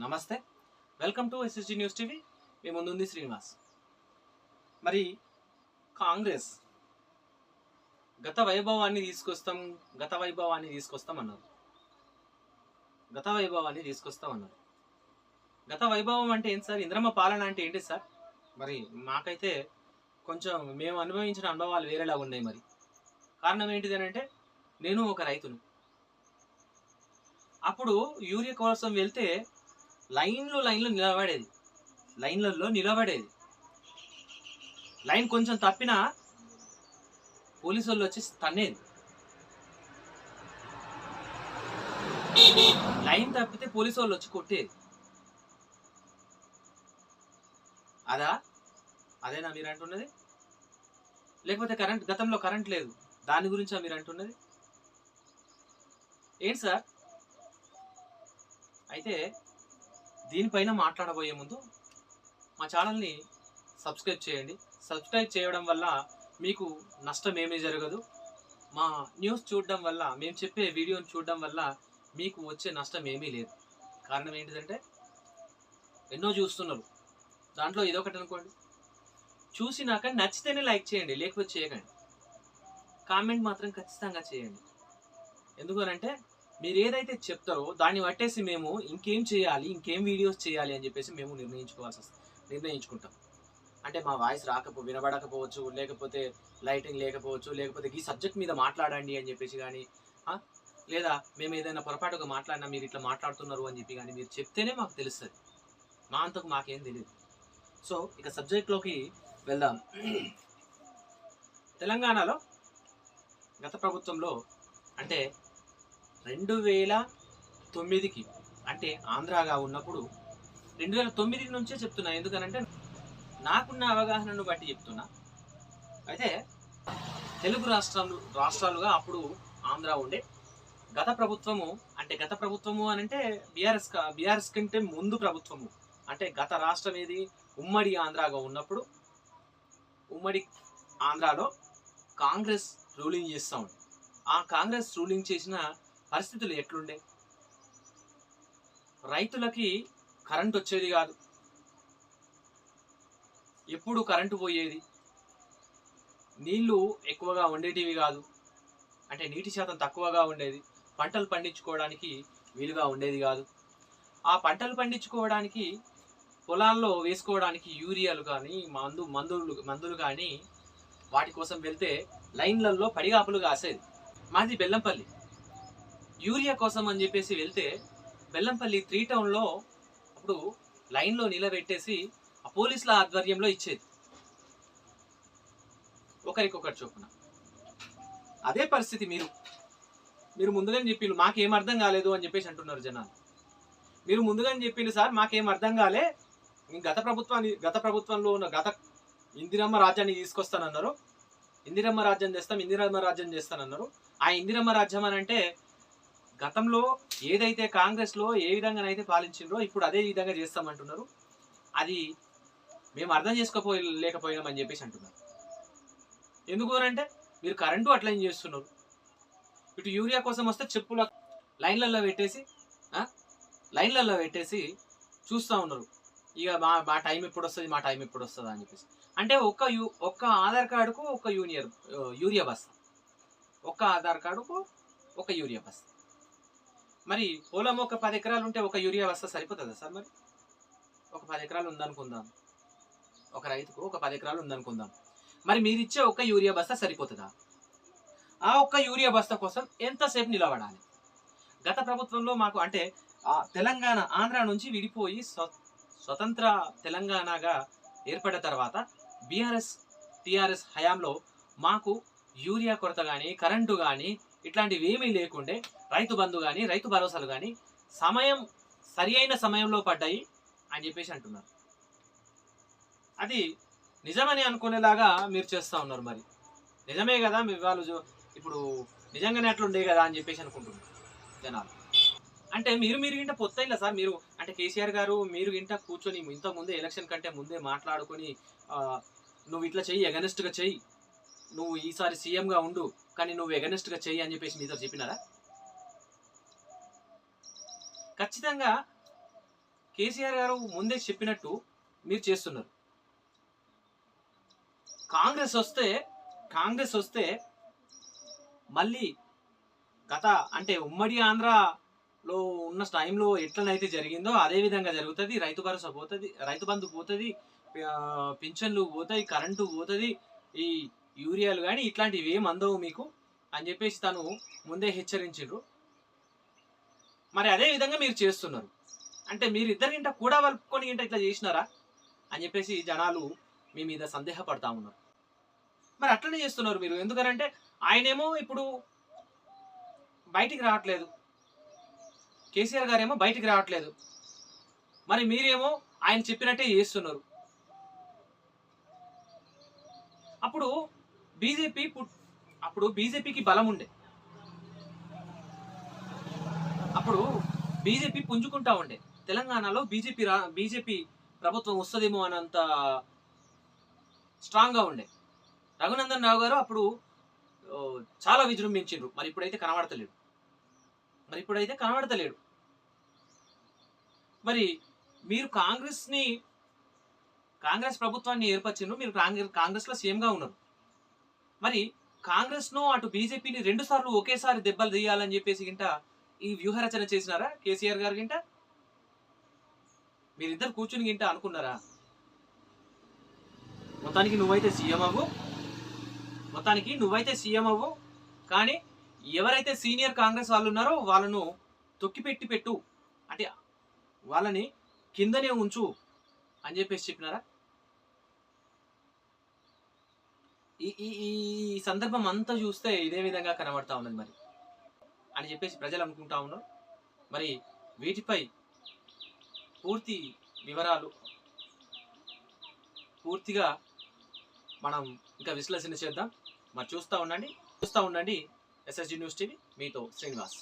నమస్తే. Welcome to SSG news TV మీ ముందుంది శ్రీనివాస్. మరి కాంగ్రెస్ గత వైభవాన్ని తీసుకొస్తాం గత వైభవాన్ని తీసుకొస్తాం అన్నారు. గత వైభవాన్ని తీసుకొస్తాం అన్నారు. గత వైభవం అంటే ఏంటి సార్? ఇంద్రమ్మ పాలన అంటే ఏంటి సార్? మరి మాకైతే కొంచెం మేము అనుభవించిన అనుభవాలు వేరేలా ఉన్నాయి మరి. కారణం ఏంటిది అని అంటే నేను ఒక రైతును. అప్పుడు యూరియా కోసం వెళ్తే లైన్లు లైన్లు నిలబడేది. లైన్లలో నిలబడేది. లైన్ కొంచెం తప్పినా పోలీసు వాళ్ళు వచ్చి తన్నేది. లైన్ తప్పితే పోలీసు వాళ్ళు వచ్చి కొట్టేది. అదా? అదేనా మీరు అంటున్నది లేకపోతే కరెంట్ గతంలో కరెంట్ లేదు. దాని గురించా మీరు అంటున్నది ఏంటి సార్? అయితే దీనిపైన మాట్లాడబోయే ముందు మా ఛానల్ని సబ్స్క్రైబ్ చేయండి. సబ్స్క్రైబ్ చేయడం వల్ల మీకు నష్టం ఏమీ జరగదు. మా న్యూస్ చూడడం వల్ల మేము చెప్పే వీడియోని చూడడం వల్ల మీకు వచ్చే నష్టం ఏమీ లేదు. కారణం ఏంటిదంటే ఎన్నో చూస్తున్నారు. దాంట్లో ఇదొకటి అనుకోండి. చూసినాక నచ్చితేనే లైక్ చేయండి లేకపోతే చేయకండి. కామెంట్ మాత్రం ఖచ్చితంగా చేయండి. ఎందుకనంటే మీరు ఏదైతే చెప్తారో దాన్ని పట్టేసి మేము ఇంకేం చేయాలి ఇంకేం వీడియోస్ చేయాలి అని చెప్పేసి మేము నిర్ణయించుకోవాల్సి వస్తుంది. నిర్ణయించుకుంటాం. అంటే మా వాయిస్ రాకపో వినబడకపోవచ్చు లేకపోతే లైటింగ్ లేకపోవచ్చు లేకపోతే ఈ సబ్జెక్ట్ మీద మాట్లాడండి అని చెప్పేసి కానీ లేదా మేము ఏదైనా పొరపాటుగా మాట్లాడినా మీరు ఇట్లా మాట్లాడుతున్నారు అని చెప్పి కానీ మీరు చెప్తేనే మాకు తెలుస్తుంది. మా అంతకు మాకేం తెలియదు సో ఇక సబ్జెక్ట్లోకి వెళ్దాం. తెలంగాణలో గత ప్రభుత్వంలో అంటే రెండు వేల తొమ్మిదికి. అంటే ఆంధ్రాగా ఉన్నప్పుడు రెండు వేల తొమ్మిది నుంచే చెప్తున్నా. ఎందుకనంటే నాకున్న అవగాహనను బట్టి చెప్తున్నా. అయితే తెలుగు రాష్ట్రాలు రాష్ట్రాలుగా అప్పుడు ఆంధ్ర ఉండే. గత ప్రభుత్వము అంటే గత ప్రభుత్వము అని అంటే బీఆర్ఎస్ బీఆర్ఎస్ కంటే ముందు ప్రభుత్వము. అంటే గత రాష్ట్రం ఏది? ఉమ్మడి ఆంధ్రాగా ఉన్నప్పుడు ఉమ్మడి ఆంధ్రాలో కాంగ్రెస్ రూలింగ్ చేస్తూ ఉంది ఆ కాంగ్రెస్ రూలింగ్ చేసిన పరిస్థితులు ఎట్లుండే? రైతులకి కరెంట్ వచ్చేది కాదు. ఎప్పుడు కరెంటు పోయేది? నీళ్ళు ఎక్కువగా ఉండేటివి కాదు. అంటే నీటి శాతం తక్కువగా ఉండేది. పంటలు పండించుకోవడానికి వీలుగా ఉండేది కాదు. ఆ పంటలు పండించుకోవడానికి పొలాల్లో వేసుకోవడానికి యూరియాలు కానీ మందు మందులు మందులు కానీ వాటి కోసం వెళ్తే లైన్లలో పడిగాపులు కాసేది. మాది బెల్లంపల్లి. యూరియా కోసం అని చెప్పేసి వెళ్తే బెల్లంపల్లి త్రీ టౌన్లో అప్పుడు లైన్లో నిలబెట్టేసి ఆ పోలీసుల ఆధ్వర్యంలో ఇచ్చేది. ఒకరికొకరు చొప్పున. అదే పరిస్థితి మీరు. మీరు ముందుగానే చెప్పిండు మాకేం అర్థం కాలేదు అని చెప్పేసి అంటున్నారు జనాలు. మీరు ముందుగానే చెప్పిండు సార్ మాకేం అర్థం కాలే. గత ప్రభుత్వాన్ని గత ప్రభుత్వంలో ఉన్న గత ఇందిరమ్మ రాజ్యాన్ని తీసుకొస్తానన్నారు. ఇందిరమ్మ రాజ్యం చేస్తాం ఇందిరమ్మ రాజ్యం చేస్తానన్నారు. ఆ ఇందిరమ్మ రాజ్యం అని అంటే గతంలో ఏదైతే కాంగ్రెస్లో ఏ విధంగానైతే పాలించిండ్రో ఇప్పుడు అదే విధంగా చేస్తామంటున్నారు అది మేము అర్థం చేసుకోపోయి లేకపోయినామని చెప్పేసి అంటున్నారు. ఎందుకు అంటే మీరు కరెంటు అట్లా ఏం చేస్తున్నారు? ఇటు యూరియా కోసం వస్తే చెప్పుల లైన్లలో పెట్టేసి లైన్లలో పెట్టేసి చూస్తూ ఉన్నారు. ఇక మా మా టైం ఎప్పుడు వస్తుంది మా టైం ఎప్పుడు వస్తుంది అని చెప్పేసి. అంటే ఒక్క యూ ఒక్క ఆధార్ కార్డుకు ఒక యూనియర్ యూరియా బస్తా. ఒక్క ఆధార్ కార్డుకు ఒక యూరియా బస్తా. మరి పొలం ఒక పది ఎకరాలు ఉంటే ఒక యూరియా వస్తా సరిపోతుందా సార్ మరి? ఒక పది ఎకరాలు ఉందనుకుందాం. ఒక రైతుకు ఒక పది ఎకరాలు ఉందనుకుందాం. మరి మీరు ఇచ్చే ఒక యూరియా బస్తా సరిపోతుందా? ఆ ఒక్క యూరియా బస్తా కోసం ఎంతసేపు నిలబడాలి? గత ప్రభుత్వంలో మాకు అంటే తెలంగాణ ఆంధ్ర నుంచి విడిపోయి స్వ- స్వతంత్ర తెలంగాణగా ఏర్పడిన తర్వాత బీఆర్ఎస్ టీఆర్ఎస్ హయాంలో మాకు యూరియా కొరత కానీ కరెంటు కానీ ఇట్లాంటివి ఏమీ లేకుండే రైతు బంధు కానీ రైతు భరోసాలు కానీ సమయం సరి అయిన సమయంలో పడ్డాయి అని చెప్పేసి అంటున్నారు. అది నిజమని అనుకునేలాగా మీరు చేస్తూ ఉన్నారు మరి. నిజమే కదా మీ వాళ్ళు ఇప్పుడు నిజంగానే అట్లుండే కదా అని చెప్పేసి అనుకుంటున్నారు జనాలు. అంటే మీరు మీరు గింట పొత్తైలా సార్ మీరు అంటే కేసీఆర్ గారు మీరు గింట కూర్చొని ఇంత ముందే ఎలక్షన్ కంటే ముందే మాట్లాడుకొని నువ్వు ఇట్లా చెయ్యి ఎగనెస్ట్గా చెయ్యి. నువ్వు ఈసారి సీఎంగా ఉండు కానీ నువ్వు ఎగనెస్ట్గా చెయ్యి అని చెప్పేసి మీతో చెప్పినారా? ఖచ్చితంగా కేసీఆర్ గారు ముందే చెప్పినట్టు మీరు చేస్తున్నారు. కాంగ్రెస్ వస్తే కాంగ్రెస్ వస్తే మళ్ళీ గత అంటే ఉమ్మడి ఆంధ్రలో ఉన్న టైంలో ఎట్లనైతే జరిగిందో అదే విధంగా జరుగుతుంది. రైతు భరోసా పోతుంది రైతు బంధు పోతుంది పింఛన్లు పోతాయి కరెంటు పోతుంది ఈ యూరియాలు కానీ ఇట్లాంటివి ఏం అందవు మీకు అని చెప్పేసి తను ముందే హెచ్చరించారు మరి అదే విధంగా మీరు చేస్తున్నారు. అంటే మీరు ఇంట కూడా వలుపుకొని ఇంట ఇట్లా చేసినారా? అని చెప్పేసి జనాలు మీ మీద సందేహపడతా ఉన్నారు. మరి అట్లనే చేస్తున్నారు మీరు. ఎందుకనంటే ఆయనేమో ఇప్పుడు బయటికి రావట్లేదు. కేసీఆర్ గారేమో బయటికి రావట్లేదు. మరి మీరేమో ఆయన చెప్పినట్టే చేస్తున్నారు. అప్పుడు బీజేపీ పుట్ అప్పుడు బీజేపీకి బలం ఉండే. అప్పుడు బీజేపీ పుంజుకుంటా ఉండే. తెలంగాణలో బీజేపీ రా బీజేపీ ప్రభుత్వం వస్తుందేమో అనంత స్ట్రాంగ్గా ఉండే. రఘునందన్ రావు గారు అప్పుడు చాలా విజృంభించిండ్రు. మరి ఇప్పుడైతే కనబడతలేడు. మరి ఇప్పుడైతే కనబడతలేడు. మరి మీరు కాంగ్రెస్ని కాంగ్రెస్ ప్రభుత్వాన్ని ఏర్పరిచిండ్రు. మీరు కాంగ్రెస్ కాంగ్రెస్లో సీఎంగా ఉన్నారు. మరి కాంగ్రెస్ను అటు బీజేపీని రెండు సార్లు ఒకేసారి దెబ్బలు తీయాలని చెప్పేసి గింట ఈ వ్యూహరచన చేసినారా కేసీఆర్ గారు గింట? మీరిద్దరు కూర్చుని గింట అనుకున్నారా? మొత్తానికి నువ్వైతే సీఎం అవ్వు. మొత్తానికి నువ్వైతే సీఎం అవ్వు. కానీ ఎవరైతే సీనియర్ కాంగ్రెస్ వాళ్ళు ఉన్నారో వాళ్ళను తొక్కిపెట్టి పెట్టు. అంటే వాళ్ళని కిందనే ఉంచు అని చెప్పేసి చెప్పినారా? ఈ ఈ ఈ సందర్భం అంతా చూస్తే ఇదే విధంగా కనబడతా ఉన్నది మరి. అని చెప్పేసి ప్రజలు అనుకుంటా ఉన్నారు మరి వీటిపై పూర్తి వివరాలు పూర్తిగా మనం ఇంకా విశ్లేషణ చేద్దాం. మరి చూస్తూ ఉండండి చూస్తూ ఉండండి ఎస్ఎస్జి న్యూస్ టీవీ. మీతో శ్రీనివాస్.